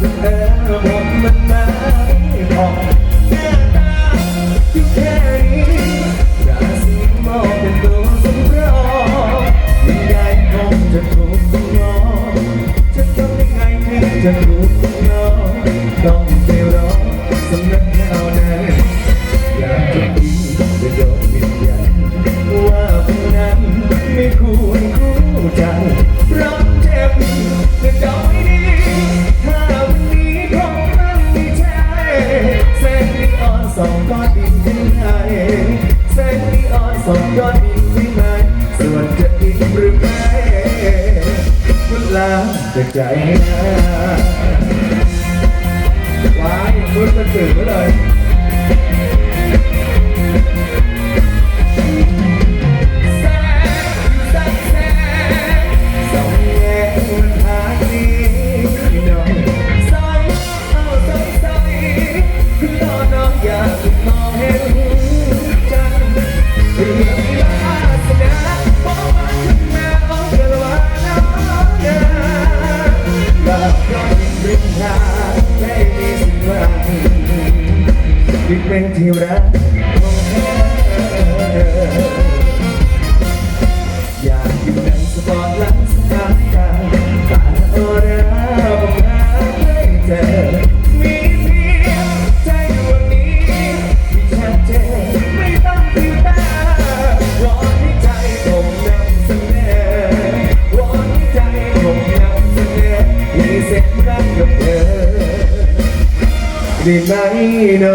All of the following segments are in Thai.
เธอบอกมันไม่พอหน้าตาที่แค่นี้ราศีมองเนตัวสำรองยังไงคงจะถูกต้องจะทำยังไงถึงจะถูก ส่งยอดบินที่ไหนส่วนจะอีกหรือไม่คุณลาจะใจนะ ไม่มีว่างยิ่เป็นที่รัก Sinaino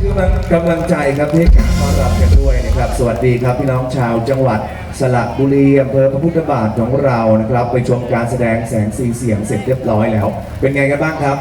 คือกำลังใจครับที่การต้อนรับกันด้วยนะครับ สวัสดีครับพี่น้องชาวจังหวัดสระบุรีอำเภอพระพุทธบาทของเรานะครับ ไปชมการแสดงแสงสีเสียงเสร็จเรียบร้อยแล้ว เป็นไงกันบ้างครับ